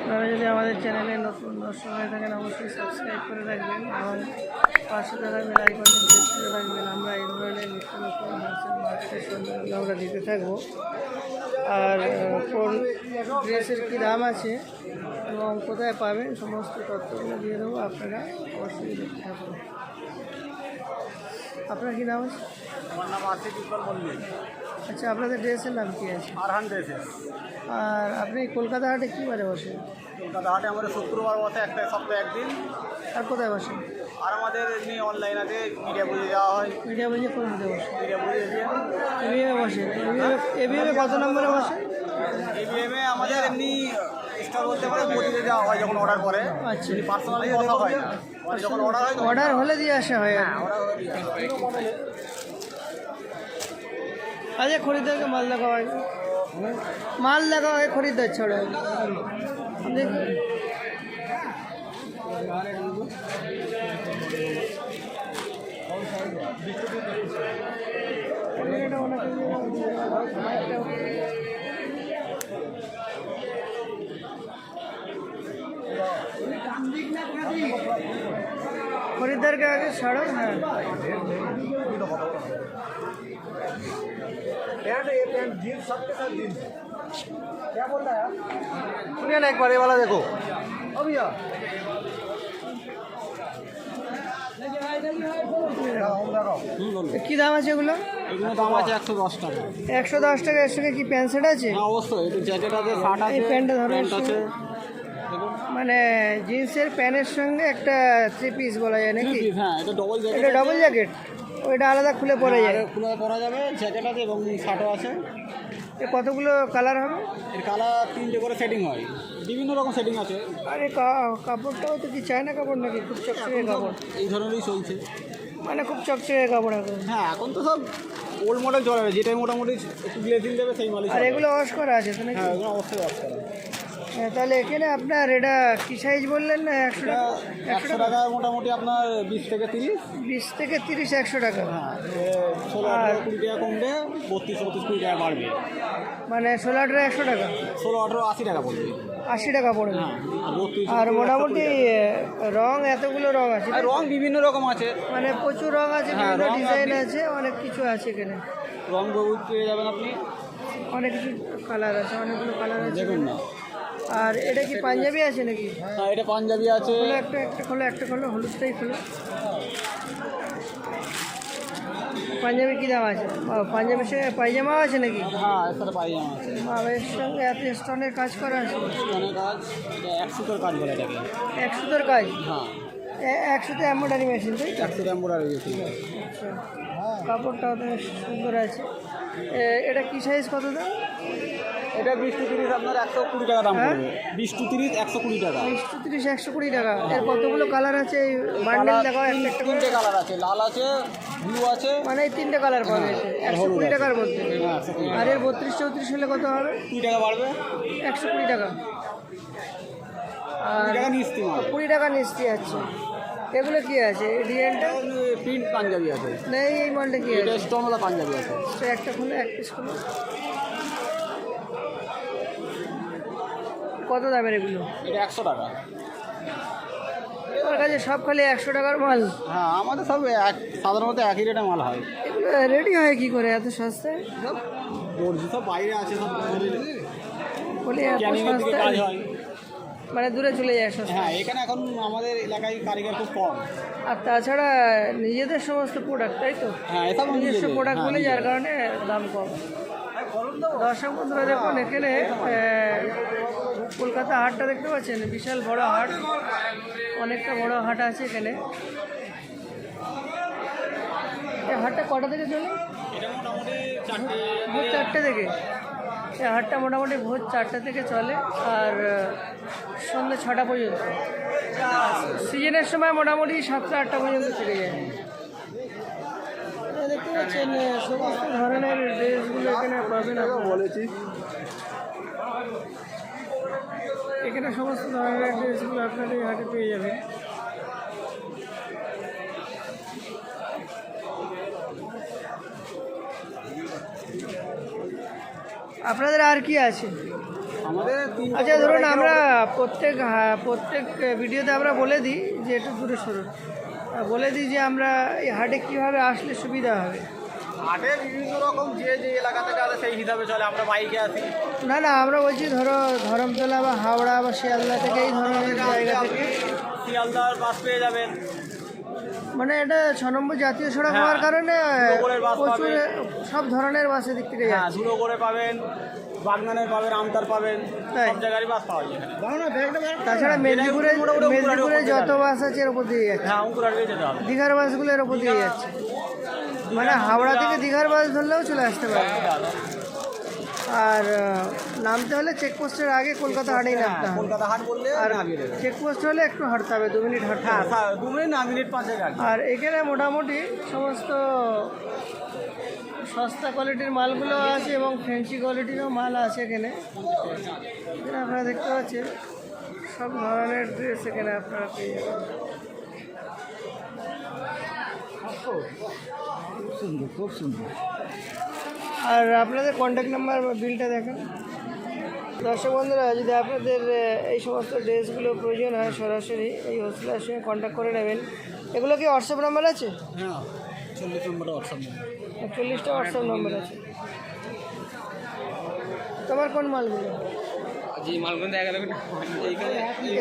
আপনারা যদি আমাদের চ্যানেলে নতুন দর্শক হয়ে থাকেন, অবশ্যই সাবস্ক্রাইব করে রাখবেন এবং পাশে থাকবেন আইকনটি প্রেস করে রাখবেন। আমরা এই ধরনের নিত্য নতুন হোলসেল মার্কেটের সন্ধান আমরা দিতে থাকব। আর কোন ড্রেসের কী দাম আছে এবং কোথায় পাবেন, সমস্ত তথ্যগুলো দিয়ে দেবো আপনারা অবশ্যই দেখতে থাকুন। আপনার কী নাম আছে? আমার নাম মল্লিক। আচ্ছা আপনাদের ড্রেসের নাম কী আছে? আরহান ড্রেসেস আর আপনি কলকাতা হাটে কী বারে বসেন? কলকাতা হাটে আমাদের শুক্রবার বসে একটা সপ্তাহে একদিন। আর কোথায় বসেন? আর আমাদের এমনি অনলাইন আছে মিডিয়া বুঝে যাওয়া হয়। মিডিয়া বুঝে কোন মধ্যে বসেন? মিডিয়া বুঝে দিয়ে এবিএমে বসে এবিএমে কত নম্বরে বসে ইভিএমে আমাদের এমনি স্টল বলতে পারে বদিতে যাওয়া হয় যখন অর্ডার করে। আচ্ছা। পার্সোনালি বসা হয় না। মানে যখন অর্ডার হয় অর্ডার হলে দিয়ে আসা হয়। আর কি। ওরা আচ্ছা খরিদ্দারকে মাল দেখাও হয়। মাল দেখাও হয় খরিদ্দার ছড়ো। দেখি। খরিদ্দারকে আগে ছাড়ো হ্যাঁ। क्या बोल रहा है सुनिए ना एक बार ये वाला देखो দাম আছে দাম আছে একশো দশ টাকা। একশো দশ সঙ্গে কি প্যান্ট আছে? হ্যাঁ, অবশ্যই। জ্যাকেট আছে আছে মানে জিন্সের প্যান্টের সঙ্গে একটা থ্রি পিস বলা যায় নাকি? ডবল হ্যাঁ, এটা ডবল জ্যাকেট ওইটা আলাদা খুলে পরা যায়। খুলে পরা যাবে জ্যাকেট আছে এবং শার্টও আছে। এ কতগুলো কালার হবে? এর কালার তিনটে করে সেটিং হয়। বিভিন্ন রকম সেটিং আছে। আরে কাপড়টাও তো কি চায়না কাপড় নাকি? খুব চকচকে কাপড়। এই ধরনেরই চলছে। মানে খুব চকচকে কাপড় এখন। হ্যাঁ এখন তো সব ওল্ড মডেল চলে যেটাই মোটামুটি একটু গ্লেজিং দেবে সেই মালই আর এগুলো ওয়াশ করা আছে তো নাকি? হ্যাঁ এগুলো অবশ্যই আছে হ্যাঁ, তাহলে এখানে আপনার এটা কি সাইজ বললেন না একশো একশো টাকা মোটামুটি আপনার বিশ থেকে তিরিশ। বিশ থেকে তিরিশ একশো টাকা। হ্যাঁ কুড়ি টাকা কমবে বত্রিশ চৌত্রিশ কুড়ি টাকা বাড়বে। মানে ষোলো আঠারো একশো টাকা? ষোলো আঠারো আশি টাকা পড়বে। আশি টাকা পড়বে। হ্যাঁ আর মোটামুটি রং এতগুলো রং আছে রং বিভিন্ন রকম আছে। মানে প্রচুর রং আছে হ্যাঁ, বিভিন্ন ডিজাইন আছে অনেক কিছু আছে এখানে। রং বহু পেয়ে যাবেন আপনি। অনেক কিছু কালার আছে অনেকগুলো কালার আছে। দেখুন না। আর এটা কি পাঞ্জাবি আছে নাকি? হ্যাঁ এটা পাঞ্জাবি আছে। একটা একটা খোলো একটা খোলো হলুদটাই খোলো। পাঞ্জাবি কী দাম আছে? পাঞ্জাবির সঙ্গে পায়জামাও আছে নাকি? হ্যাঁ এর সাথে পাইজামা আছে। বাবা এর সঙ্গে এত স্টোনের কাজ করা আছে? অনেক কাজ এটা এক সুতোর কাজ বলে এটাকে। এক সুতোর কাজ? হ্যাঁ। এ- এক এম্ব্রয়ডারি মেশিন তাই তো? এক সুতো এম্বুডারি আছে আচ্ছা। কাপড়টাও তো সুন্দর আছে। এটা কী সাইজ কত দাম? এটা বিশ টু তিরিশ আপনার একশো কুড়ি টাকা দাম হ্যাঁ? পড়বে। বিশ টু তিরিশ একশো কুড়ি টাকা। বিশ টু তিরিশ একশো কুড়ি টাকা। এর কতগুলো কালার আছে? এই বান্ডেল দেখাও একটা একটা তিনটে কালার আছে। লাল আছে ব্লু আছে। মানে এই তিনটে কালার পাবে একশো কুড়ি টাকার মধ্যে। হ্যাঁ আর এর বত্রিশ চৌত্রিশ হলে কত হবে? কুড়ি টাকা বাড়বে। একশো কুড়ি টাকা। আর কুড়ি টাকা নিস্তি আছে। এগুলো কি আছে? ডিজাইনটা প্রিন্ট পাঞ্জাবি আছে। নেই এই মালটা কি আছে? স্টোনওয়ালা পাঞ্জাবি আছে। একটা খুলে এক পিস খুলে। কত দামের এগুলো? এটা একশো টাকা। আমার কাছে সব খালি একশো টাকার মাল। হ্যাঁ আমাদের সব এক সাধারণত একই রেটে মাল হয়। এগুলো রেডি হয় কি করে এত সস্তায়? সব দর্জি সব বাইরে আছে সব বলি এত সস্তায়? মানে দূরে চলে যায় সস্তা হ্যাঁ এখানে এখন আমাদের এলাকায় কারিগর খুব কম। আর তাছাড়া নিজেদের সমস্ত প্রোডাক্ট তাই তো? হ্যাঁ নিজস্ব প্রোডাক্ট হ্যাঁ, বলে যার কারণে দাম কম। দর্শক বন্ধুরা, দেখুন এখানে কলকাতা হাটটা দেখতে পাচ্ছেন? বিশাল বড় হাট। অনেকটা বড় হাট আছে এখানে। হাটটা কটা থেকে চলে? ভোর চারটে থেকে। এই হাটটা মোটামুটি ভোর চারটে থেকে চলে আর সন্ধ্যে ছটা পর্যন্ত। সিজনের সময় মোটামুটি সাতটা আটটা পর্যন্ত থেকে যায়। আহ, সমস্ত ধরনের ড্রেসগুলো এখানে পাবেন। বলেছি এখানে সমস্ত ধরনের ড্রেসগুলো আপনারা এই হাটে পেয়ে যাবেন আপনাদের আর কি আছে আচ্ছা ধরুন আমরা প্রত্যেক হা- প্রত্যেক ভিডিওতে আমরা বলে দিই যে একটু দূরে সরুন বলে দিই যে আমরা এই হাটে কীভাবে আসলে সুবিধা হবে। হাটে বিভিন্ন রকম যে যে এলাকা থেকে আসে সেই হিসাবে চলে আমরা বাইকে আসি। না না আমরা বলছি ধরো ধরমতলা বা হাওড়া বা শিয়ালদা থেকে এই ধরনের জায়গা থেকে। শিয়ালদার বাস পেয়ে যাবেন। মানে এটা ছ নম্বর জাতীয় সড়ক হ্যাঁ, হওয়ার কারণে প্রচুর সব ধরনের বাস দিক থেকে হ্যাঁ করে পাবেন। বাগনানের পাবেন আমতার পাবেন? সব জায়গারই বাস পাওয়া যায়। তাছাড়া মেদিনীপুরে মেদিনীপুরে যত বাস আছে এর উপর দিয়ে যাচ্ছে। হ্যাঁ অঙ্কুর যেতে হবে। দীঘার বাসগুলো এর উপর দিয়ে যাচ্ছে। মানে হাওড়া থেকে দীঘার বাস ধরলেও চলে আসতে পারে। আর নামতে হলে চেকপোস্টের আগে কলকাতা হাটেই নামতে হবে। কলকাতা হাট বললে আর চেকপোস্ট হলে একটু হাঁটতে হবে দু মিনিট হাঁটতে হ্যাঁ হবে। দু মিনিট না মিনিট পাঁচেক আর এখানে মোটামুটি সমস্ত সস্তা কোয়ালিটির মালগুলো আছে এবং ফ্যান্সি কোয়ালিটিরও মাল আছে এখানে। এখানে আপনারা দেখতে পাচ্ছেন সব ধরনের ড্রেস এখানে আপনারা পেয়ে যাবেন। সুন্দর খুব সুন্দর। আর আপনাদের কন্ট্যাক্ট নাম্বার বিলটা দেখেন। দর্শক বন্ধুরা যদি আপনাদের এই সমস্ত ড্রেসগুলো প্রয়োজন হয় সরাসরি এই হোস্টেলের সঙ্গে কন্ট্যাক্ট করে নেবেন। এগুলো কি হোয়াটসঅ্যাপ নাম্বার আছে? হ্যাঁ চল্লিশ নম্বর হোয়াটসঅ্যাপ চল্লিশটা হোয়াটসঅ্যাপ নম্বর আছে। তোমার কোন মালগুলো যে মালগুলো দেখা যাবে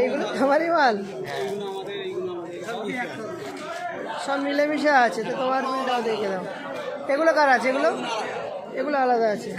এইগুলো তোমারই মাল? সব মিলেমিশে আছে তো তোমার বিলটাও দেখে দাও এগুলো কার আছে এগুলো? এগুলো আলাদা আছে।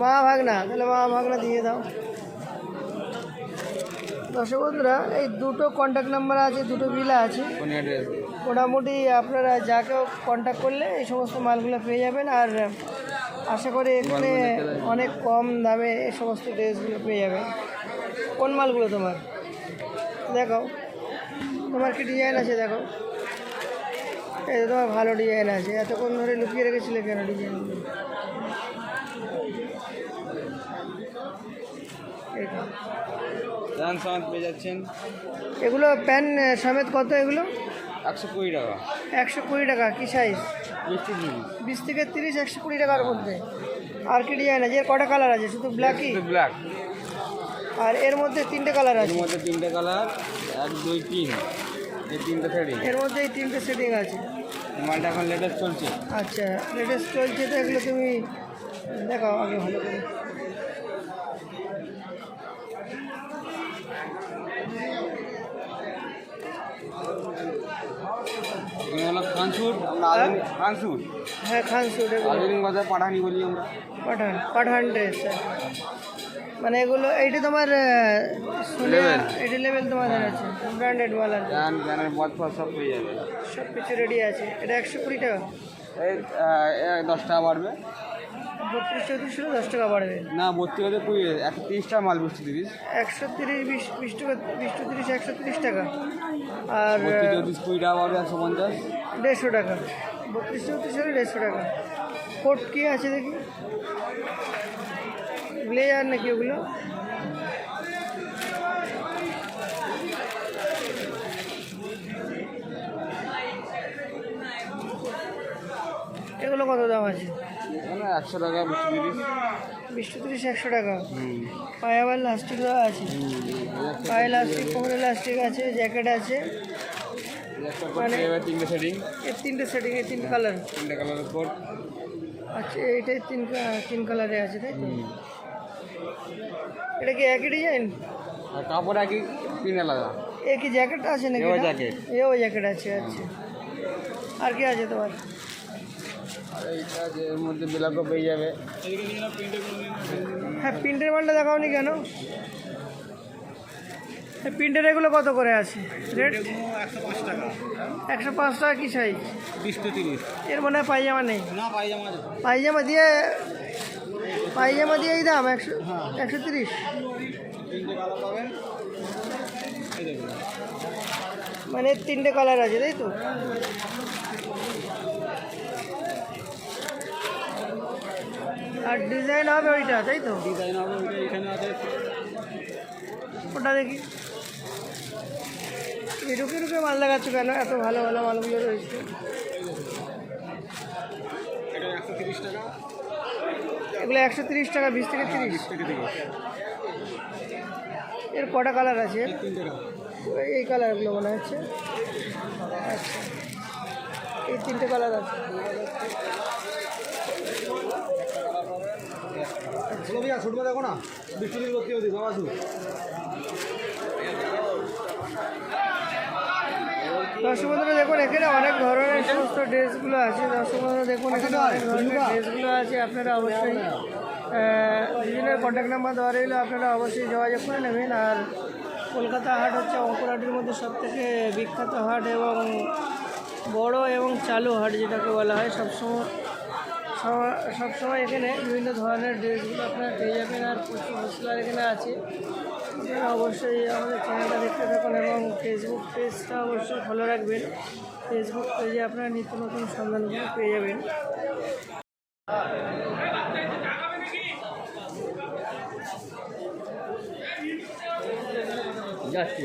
মা ভাগনা তাহলে মা ভাগনা দিয়ে দাও। দর্শক বন্ধুরা এই দুটো কন্ট্যাক্ট নাম্বার আছে দুটো বিল আছে। মোটামুটি আপনারা যাকেও কন্ট্যাক্ট করলে এই সমস্ত মালগুলো পেয়ে যাবেন আর আশা করি এখানে অনেক কম দামে এই সমস্ত ড্রেসগুলো পেয়ে যাবেন। কোন মালগুলো তোমার? দেখো তোমার কি ডিজাইন আছে দেখো? এই তো তোমার ভালো ডিজাইন আছে। এতক্ষণ ধরে লুকিয়ে রেখেছিলে কেন ডিজাইনগুলো। সমেত পেয়ে যাচ্ছেন। এগুলো প্যান সমেত কত এগুলো? একশো কুড়ি টাকা। একশো কুড়ি টাকা কী সাইজ বিশ থেকে তিরিশ একশো কুড়ি টাকার মধ্যে। আর কি ডিজাইন আছে? এর কটা কালার আছে? শুধু ব্ল্যাকই ব্ল্যাক আর এর মধ্যে তিনটে কালারের আছে? মধ্যে তিনটে কালার এক দুই তিন। এই তিনটে এর মধ্যে এই তিনটে সেটিং আছে। মালটা এখন লেটেস্ট চলছে। আচ্ছা লেটেস্ট চলছে তো এগুলো তুমি দেখাও আগে ভালো করে। এগুলো হলো খানসুর? খানসুর? হ্যাঁ আধুনিক ভাষায় পাঠানি বলি আমরা। পাঠান পাঠান ড্রেস মানে এগুলো এইটা তোমার Level. লেভেল তোমাদের আছে ব্র্যান্ডেড মাল আছে ফদ সব পেয়ে যাবে। সব কিছু রেডি আছে। এটা একশো কুড়ি টাকা। এই দশ টাকা বাড়বে। বত্রিশ চৌত্রিশ দশ টাকা বাড়বে। না ভর্তি হতে কুড়ি একশো তিরিশ টাকা মাল তিরিশ। একশো তিরিশ বিশ বিশ টাকা বিশ তিরিশ একশো তিরিশ টাকা। আর ভর্তি চৌত্রিশ কুড়ি টাকা বাড়বে একশো পঞ্চাশ। দেড়শো টাকা। বত্রিশ চৌত্রিশ হলে দেড়শো টাকা। কোট কী আছে দেখি? ব্লেজার নাকি ওগুলো? এগুলো কত দাম আছে? একশো টাকা বিশ তিরিশ। একশো টাকা। পায়ে আবার লাস্টিক দেওয়া আছে। পায়ে লাস্টিক কোমরে লাস্টিক আছে জ্যাকেট আছে। একটা তিনটে সেটিং তিনটে সেটিং এর তিনটে কালার তিনটে কালারের কোট আচ্ছা এইটাই তিন তিন কালারে আছে তাই তো? এটা কি একই ডিজাইন আর কাপড় একই পিন আলাদা। এ কি জ্যাকেট আছে নাকি এও? জ্যাকেট। এও জ্যাকেট আছে আচ্ছা। আর কি আছে তোমার? আর এইটা যে এর মধ্যে বিলাকও পেয়ে যাবে। হ্যাঁ প্রিন্টের মালটা দেখাওনি কেন? প্রিন্টের এগুলো কত করে আছে? রেট একশো পাঁচ টাকা। একশো পাঁচ টাকা কি সাইজ বিশ টু তিরিশ। এর মনে হয় পায়জামা নেই। না পাইজামা পায়জামা দিয়ে পায়জামা দিয়ে এই দাম একশো একশো তিরিশ? মানে তিনটে কালার আছে তাই তো? আর ডিজাইন হবে ওইটা তাই তো? ডিজাইন হবে ওইটা এখানে আছে। ওটা দেখি। রুকে রুকে মাল দেখাচ্ছ কেন? এত ভালো ভালো মালগুলো রয়েছে। এটা একশো তিরিশ টাকা। এগুলো একশো তিরিশ টাকা বিশ থেকে তিরিশ। থেকে এর কটা কালার আছে? এই কালারগুলো মনে হচ্ছে। আচ্ছা। এই তিনটে কালার আছে। চলো ভাইয়া ছুটবে দেখো না। বৃষ্টি বাবা দর্শক বন্ধুরা দেখুন এখানে অনেক ধরনের সমস্ত ড্রেসগুলো আছে। দর্শক বন্ধুরা দেখুন এখানে অনেক ধরনের ড্রেসগুলো আছে। আপনারা অবশ্যই দুজনের কন্ট্যাক্ট নাম্বার দেওয়া রইলে আপনারা অবশ্যই যোগাযোগ করে নেবেন। আর কলকাতা হাট হচ্ছে অঙ্কুরহাটির মধ্যে সব থেকে বিখ্যাত হাট এবং বড় এবং চালু হাট যেটাকে বলা হয় সবসময়। সব- সবসময় এখানে বিভিন্ন ধরনের ড্রেসগুলো আপনারা পেয়ে যাবেন আর প্রচুর হোলসেলার এখানে আছে। আপনারা অবশ্যই আমাদের চ্যানেলটা দেখতে থাকুন এবং ফেসবুক পেজটা অবশ্যই ফলো রাখবেন। ফেসবুক পেজে আপনারা নিত্য নতুন সন্ধানগুলো পেয়ে যাবেন। যাচ্ছি।